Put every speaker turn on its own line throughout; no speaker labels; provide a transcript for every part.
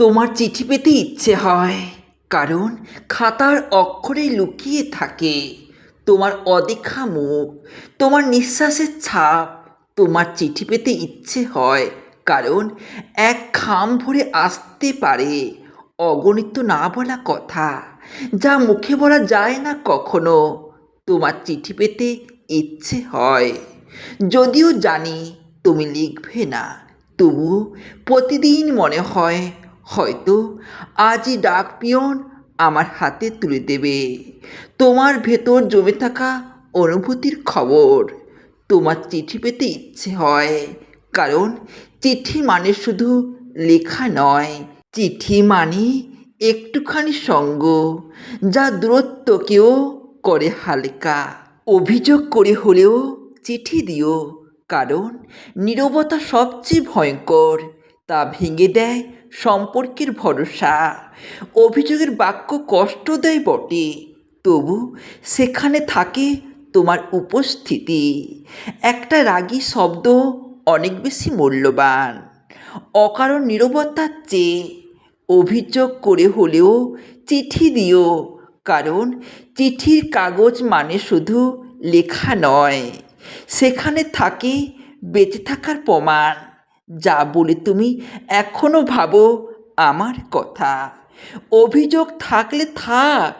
তোমার চিঠি পেতে ইচ্ছে হয়, কারণ খাতার অক্ষরে লুকিয়ে থাকে। তোমার অদেখা মুখ, তোমার নিঃশ্বাসের ছাপ, তোমার চিঠি পেতে ইচ্ছে হয়, কারণ এক খাম ভরে আসতে পারে, অগণিত না বলা কথা, যা মুখে বলা যায় না কখনো। তোমার চিঠি পেতে ইচ্ছে হয়। যদিও জানি তুমি লিখবে না তবু প্রতিদিন মনে হয় হয়তো আজই ডাক পিয়ন আমার হাতে তুলে দেবে। তোমার ভেতর জমে থাকা অনুভূতির খবর। তোমার চিঠি পেতে ইচ্ছে হয়, কারণ চিঠি মানে শুধু লেখা নয়। চিঠি মানে একটুখানি সঙ্গ, যা দূরত্বকেও করে হালকা। অভিযোগ করে হলেও চিঠি দিও, কারণ নীরবতা সবচেয়ে ভয়ঙ্কর। তা ভেঙে দেয় সম্পর্কের ভরসা। অভিযোগের বাক্য কষ্ট দেয় বটে। তবু সেখানে থাকে তোমার উপস্থিতি। একটা রাগী শব্দ অনেক বেশি মূল্যবান। অকারণ নীরবতার চেয়ে অভিযোগ করে হলেও চিঠি দিও, কারণ চিঠির কাগজ মানে শুধু লেখা নয়, সেখানে থাকে বেঁচে থাকার প্রমাণ। যা বলে তুমি এখনও ভাবো আমার কথা। অভিযোগ থাকলে থাক,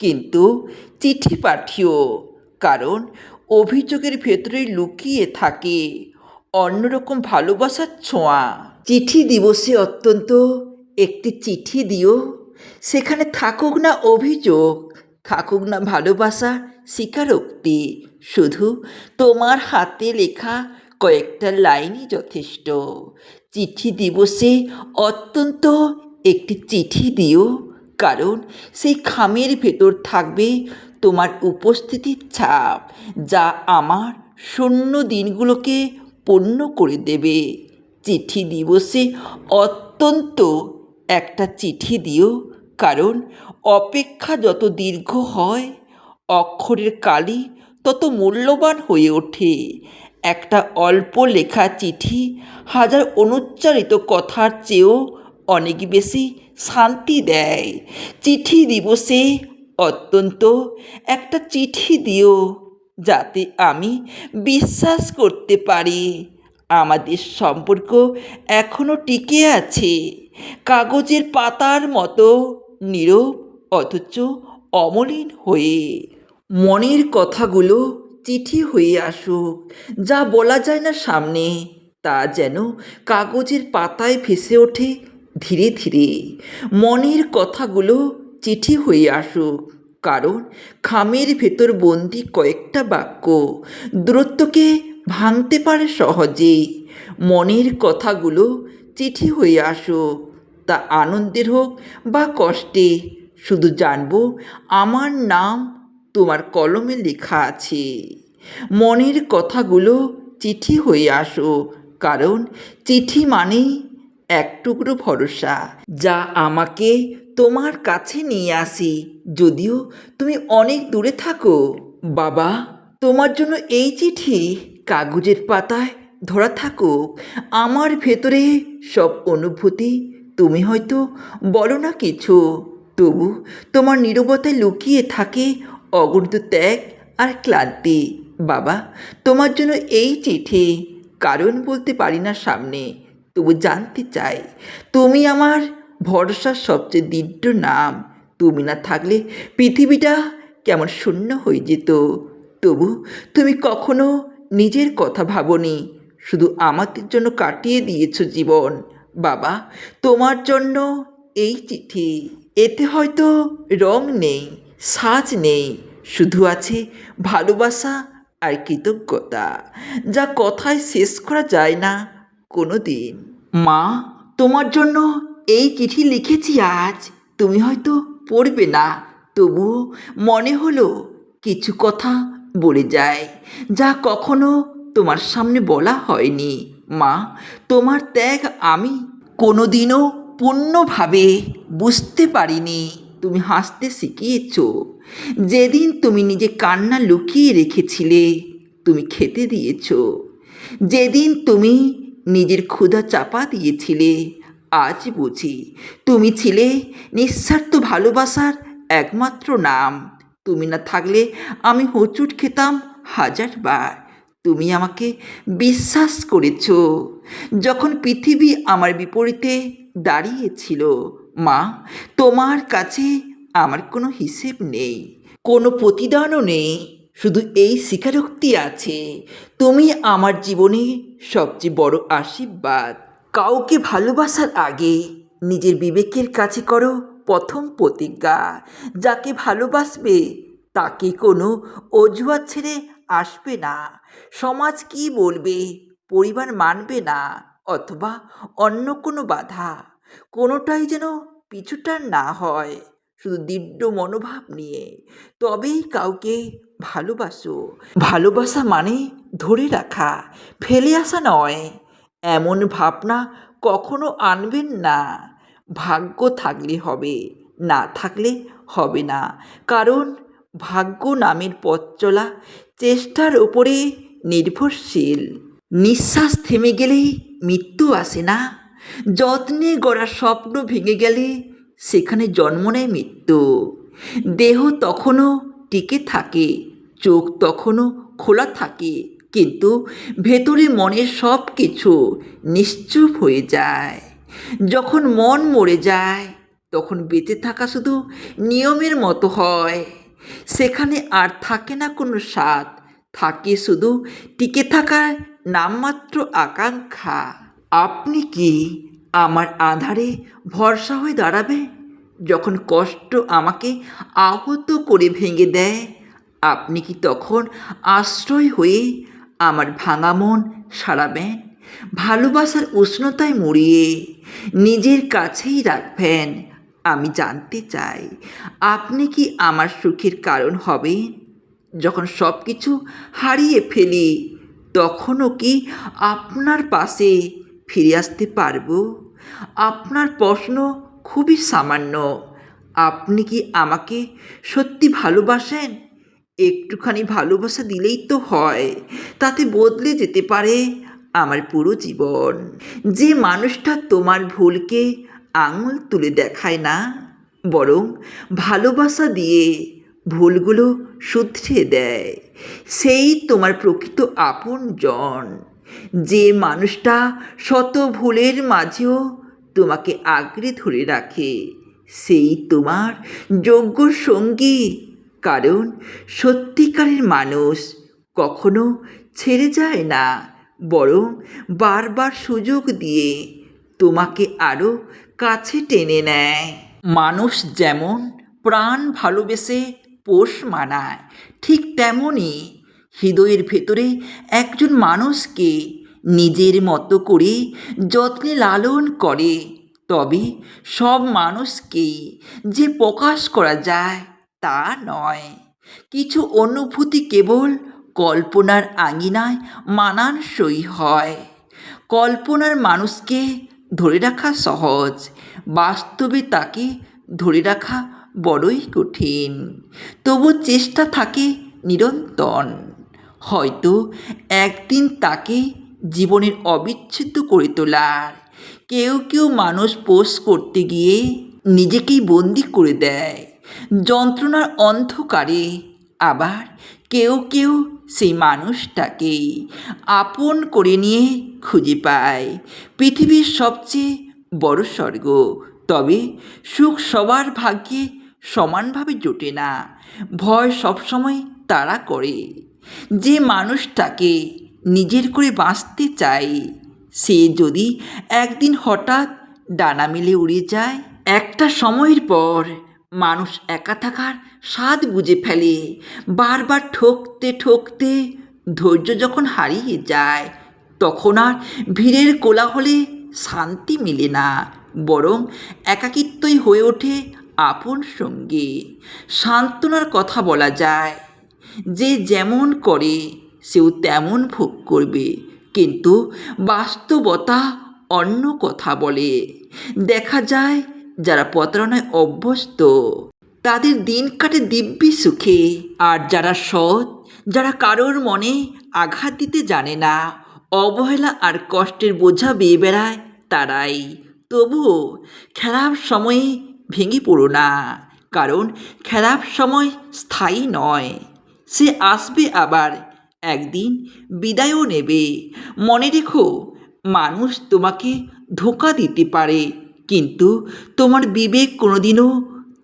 কিন্তু চিঠি পাঠিও, কারণ অভিযোগের ভেতরে লুকিয়ে থাকে অন্যরকম ভালোবাসার ছোঁয়া। চিঠি দিবসে অত্যন্ত একটি চিঠি দিও, সেখানে থাকুক না অভিযোগ, থাকুক না ভালোবাসা স্বীকারোক্তি, শুধু তোমার হাতে লেখা কয়েকটা লাইনই যথেষ্ট। চিঠি দিবসে অত্যন্ত একটি চিঠি দিও, কারণ সেই খামের ভেতর থাকবে তোমার উপস্থিতির ছাপ, যা আমার শূন্য দিনগুলোকে পূর্ণ করে দেবে। চিঠি দিবসে অত্যন্ত একটা চিঠি দিও, কারণ অপেক্ষা যত দীর্ঘ হয়, অক্ষরের কালি তত মূল্যবান হয়ে ওঠে। একটা অল্প লেখা চিঠি হাজার অনুচ্চারিত কথার চেয়েও অনেক বেশি শান্তি দেয়। চিঠি দিবসে অত্যন্ত একটা চিঠি দিও যাতে আমি বিশ্বাস করতে পারি। আমাদের সম্পর্ক এখনও টিকে আছে। কাগজের পাতার মতো নীরব অথচ অমলিন হয়ে। মনের কথাগুলো চিঠি হয়ে আসুক। যা বলা যায় না সামনে, তা যেন কাগজের পাতায় ভেসে ওঠে ধীরে ধীরে। মনের কথাগুলো চিঠি হয়ে আসুক, কারণ খামের ভেতর বন্দি কয়েকটা বাক্য দূরত্বকে ভাঙতে পারে সহজেই মনের কথাগুলো চিঠি হয়ে আসুক, তা আনন্দের হোক বা কষ্টে। শুধু জানব আমার নাম তোমার কলমে লেখা আছে। মনের কথাগুলো চিঠি হয়ে আসো, কারণ চিঠি মানেই এক টুকরো ভরসা যা আমাকে তোমার কাছে নিয়ে আসি। যদিও তুমি অনেক দূরে থাকো। বাবা, তোমার জন্য এই চিঠি কাগজের পাতায় ধরা থাকুক। আমার ভেতরে সব অনুভূতি তুমি হয়তো বলো না কিছু। তবু তোমার নীরবতায় লুকিয়ে থাকে অগণিত ত্যাগ আর ক্লান্তি। বাবা, তোমার জন্য এই চিঠি। কারণ বলতে পারি না সামনে, তবু জানতে চাই। তুমি আমার ভরসার সবচেয়ে দৃঢ় নাম। তুমি না থাকলে পৃথিবীটা কেমন শূন্য হয়ে যেত। তবু তুমি কখনো নিজের কথা ভাবনি। শুধু আমাদের জন্য কাটিয়ে দিয়েছ জীবন। বাবা, তোমার জন্য এই চিঠি। এতে হয়তো রং নেই। সাজ নেই, শুধু আছে ভালোবাসা আর কৃতজ্ঞতা, যা কথায় শেষ করা যায় না কোনো দিন মা, তোমার জন্য এই চিঠি লিখেছি আজ। তুমি হয়তো পড়বে না, তবুও মনে হলো কিছু কথা বলে যায় যা কখনো তোমার সামনে বলা হয়নি। মা, তোমার ত্যাগ আমি কোনোদিনও পূর্ণভাবে বুঝতে পারিনি। তুমি হাসতে শিখিয়েছ। যেদিন তুমি নিজে কান্না লুকিয়ে রেখেছিলে, তুমি খেতে দিয়েছ। যেদিন তুমি নিজের ক্ষুধা চাপা দিয়েছিলে, আজ বুঝি তুমি ছিলে নিঃস্বার্থ ভালোবাসার একমাত্র নাম। তুমি না থাকলে আমি হোঁচট খেতাম হাজারবার। তুমি আমাকে বিশ্বাস করেছ। যখন পৃথিবী আমার বিপরীতে দাঁড়িয়েছিল মা, তোমার কাছে আমার কোনো হিসেব নেই, কোনো প্রতিদানও নেই, শুধু এই স্বীকারোক্তি আছে, তুমি আমার জীবনে সবচেয়ে বড় আশীর্বাদ। কাউকে ভালোবাসার আগে নিজের বিবেকের কাছে করো প্রথম প্রতিজ্ঞা। যাকে ভালোবাসবে, তাকে কোনো অজুহাত ছেড়ে আসবে না। সমাজ কি বলবে, পরিবার মানবে না, অথবা অন্য কোনো বাধা। কোনোটাই যেন পিছুটার না হয়, শুধু দৃঢ় মনোভাব নিয়ে। তবেই কাউকে ভালোবাসো। ভালোবাসা মানে ধরে রাখা, ফেলে আসা নয়। এমন ভাবনা কখনো আনবেন না। ভাগ্য থাকলে হবে, না থাকলে হবে না। কারণ ভাগ্য নামের পথ চলা চেষ্টার ওপরে নির্ভরশীল। নিঃশ্বাস থেমে গেলেই মৃত্যু আসে না। যত্নে গড়া স্বপ্ন ভেঙে গেলে সেখানে জন্ম নেয় মৃত্যু। দেহ তখনও টিকে থাকে, চোখ তখনও খোলা থাকে, কিন্তু ভেতরে মনের সব কিছু নিশ্চুপ হয়ে যায়। যখন মন মরে যায়, তখন বেঁচে থাকা শুধু নিয়মের মতো হয়। সেখানে আর থাকে না কোনো স্বাদ, থাকে শুধু টিকে থাকার নামমাত্র আকাঙ্ক্ষা। আপনি কি আমার আধারে ভরসা হয়ে দাঁড়াবে? যখন কষ্ট আমাকে আহত করে ভেঙে দেয়, আপনি কি তখন আশ্রয় হয়ে আমার ভাঙা মন সারাবেন? ভালোবাসার উষ্ণতায় মুড়িয়ে নিজের কাছেই রাখবেন। আমি জানতে চাই, আপনি কি আমার সুখের কারণ হবেন? যখন সব কিছু হারিয়ে ফেলি, তখনও কি আপনার পাশে ফিরে আসতে পারব? আপনার প্রশ্ন খুবই সামান্য। আপনি কি আমাকে সত্যি ভালোবাসেন? একটুখানি ভালোবাসা দিলেই তো হয়, তাতে বদলে যেতে পারে আমার পুরো জীবন। যে মানুষটা তোমার ভুলকে আঙুল তুলে দেখায় না, বরং ভালোবাসা দিয়ে ভুলগুলো শুধরে দেয়, সেই তোমার প্রকৃত আপনজন। যে মানুষটা শত ভুলের মাঝেও তোমাকে আঁকড়ে ধরে রাখে, সেই তোমার যোগ্য সঙ্গী। কারণ সত্যিকারের মানুষ কখনো ছেড়ে যায় না, বরং বারবার সুযোগ দিয়ে তোমাকে আরও কাছে টেনে নেয়। মানুষ যেমন প্রাণ ভালোবেসে পোষ মানায়, ঠিক তেমনই হৃদয়ের ভেতরে একজন মানুষকে নিজের মতো করে যত্নে লালন করে, তবে সব মানুষকেই যে প্রকাশ করা যায় তা নয়। কিছু অনুভূতি কেবল কল্পনার আঙিনায় মানানসই হয়। কল্পনার মানুষকে ধরে রাখা সহজ, বাস্তবে তাকে ধরে রাখা বড়ই কঠিন। তবু চেষ্টা থাকে নিরন্তর। হয়তো একদিন তাকে জীবনের অবিচ্ছেদ্য করে তোলার। কেউ কেউ মানুষ পোষ করতে গিয়ে নিজেকেই বন্দি করে দেয়। যন্ত্রণার অন্ধকারে আবার কেউ কেউ সেই মানুষটাকেই আপন করে নিয়ে খুঁজে পায়। পৃথিবীর সবচেয়ে বড় স্বর্গ। তবে সুখ সবার ভাগ্যে সমানভাবে জোটে না। ভয় সবসময় তারা করে। যে মানুষটাকে নিজের করে বাঁচতে চাই সে যদি একদিন হঠাৎ ডানা মেলে উড়ে যায়, একটা সময়ের পর মানুষ একা থাকার স্বাদ বুঝে ফেলে। বারবার ঠকতে ঠকতে ধৈর্য যখন হারিয়ে যায়, তখন আর ভিড়ের কোলাহলে শান্তি মেলে না, বরং একাকিত্বই হয়ে ওঠে আপন সঙ্গে। সান্ত্বনার কথা বলা যায় যে যেমন করে, সেও তেমন ভোগ করবে। কিন্তু বাস্তবতা অন্য কথা বলে। দেখা যায়, যারা প্রতারণায় অভ্যস্ত, তাদের দিন কাটে দিব্যি সুখে। আর যারা সৎ, যারা কারোর মনে আঘাত দিতে জানে না, অবহেলা আর কষ্টের বোঝা বেয়ে বেড়ায় তারাই। তবুও খারাপ সময়ে ভেঙে পড়ো না, কারণ খারাপ সময় স্থায়ী নয়। সে আসবে আবার। একদিন বিদায়ও নেবে। মনে রেখো, মানুষ তোমাকে ধোকা দিতে পারে, কিন্তু তোমার বিবেক কোনোদিনও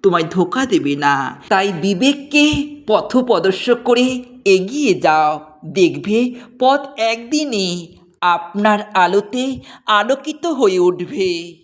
তোমায় ধোকা দেবে না। তাই বিবেককে পথপ্রদর্শক করে এগিয়ে যাও। দেখবে পথ একদিনই আপনার আলোতে আলোকিত হয়ে উঠবে।